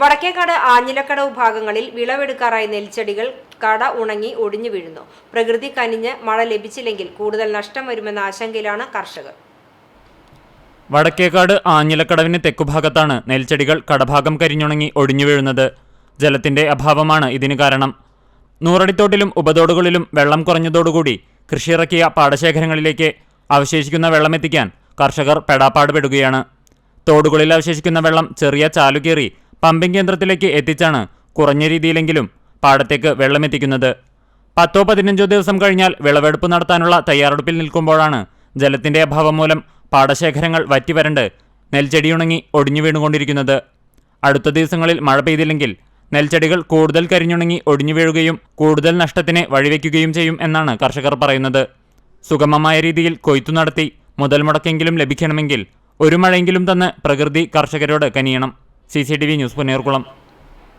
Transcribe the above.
വടക്കേക്കാട് ആഞ്ഞിലക്കടവ് ഭാഗങ്ങളിൽ വിളവെടുക്കാറായ നെൽച്ചെടികൾ കട ഉണങ്ങി ഒടിഞ്ഞു വീഴുന്നു. പ്രകൃതി കനിഞ്ഞ് മഴ ലഭിച്ചില്ലെങ്കിൽ കൂടുതൽ നഷ്ടം വരുമെന്ന ആശങ്കയിലാണ് കർഷകർ. വടക്കേക്കാട് ആഞ്ഞിലക്കടവിന് തെക്കുഭാഗത്താണ് നെൽച്ചെടികൾ കടഭാഗം കരിഞ്ഞുണങ്ങി ഒടിഞ്ഞു വീഴുന്നത്. ജലത്തിന്റെ അഭാവമാണ് ഇതിന് കാരണം. നൂറടിത്തോട്ടിലും ഉപതോടുകളിലും വെള്ളം കുറഞ്ഞതോടുകൂടി കൃഷിയിറക്കിയ പാടശേഖരങ്ങളിലേക്ക് അവശേഷിക്കുന്ന വെള്ളമെത്തിക്കാൻ കർഷകർ പെടാപ്പാട് പെടുകയാണ്. തോടുകളിൽ അവശേഷിക്കുന്ന വെള്ളം ചെറിയ ചാലുകീറി പമ്പിംഗ് കേന്ദ്രത്തിലേക്ക് എത്തിച്ചാണ് കുറഞ്ഞ രീതിയിലെങ്കിലും പാടത്തേക്ക് വെള്ളമെത്തിക്കുന്നത്. പത്തോ പതിനഞ്ചോ ദിവസം കഴിഞ്ഞാൽ വിളവെടുപ്പ് നടത്താനുള്ള തയ്യാറെടുപ്പിൽ നിൽക്കുമ്പോഴാണ് ജലത്തിന്റെ അഭാവം മൂലം പാടശേഖരങ്ങൾ വറ്റിവരണ്ട് നെൽച്ചെടിയുണങ്ങി ഒടിഞ്ഞു വീണുകൊണ്ടിരിക്കുന്നത്. അടുത്ത ദിവസങ്ങളിൽ മഴ പെയ്തില്ലെങ്കിൽ നെൽച്ചെടികൾ കൂടുതൽ കരിഞ്ഞുണങ്ങി ഒടിഞ്ഞു വീഴുകയും കൂടുതൽ നഷ്ടത്തിന് വഴിവെക്കുകയും ചെയ്യും എന്നാണ് കർഷകർ പറയുന്നത്. സുഗമമായ രീതിയിൽ കൊയ്ത്തു നടത്തി മുതൽ മുടക്കെങ്കിലും ലഭിക്കണമെങ്കിൽ ഒരു മഴയെങ്കിലും തന്ന് പ്രകൃതി കർഷകരോട് കനിയണം. C C T V news Punnerkulam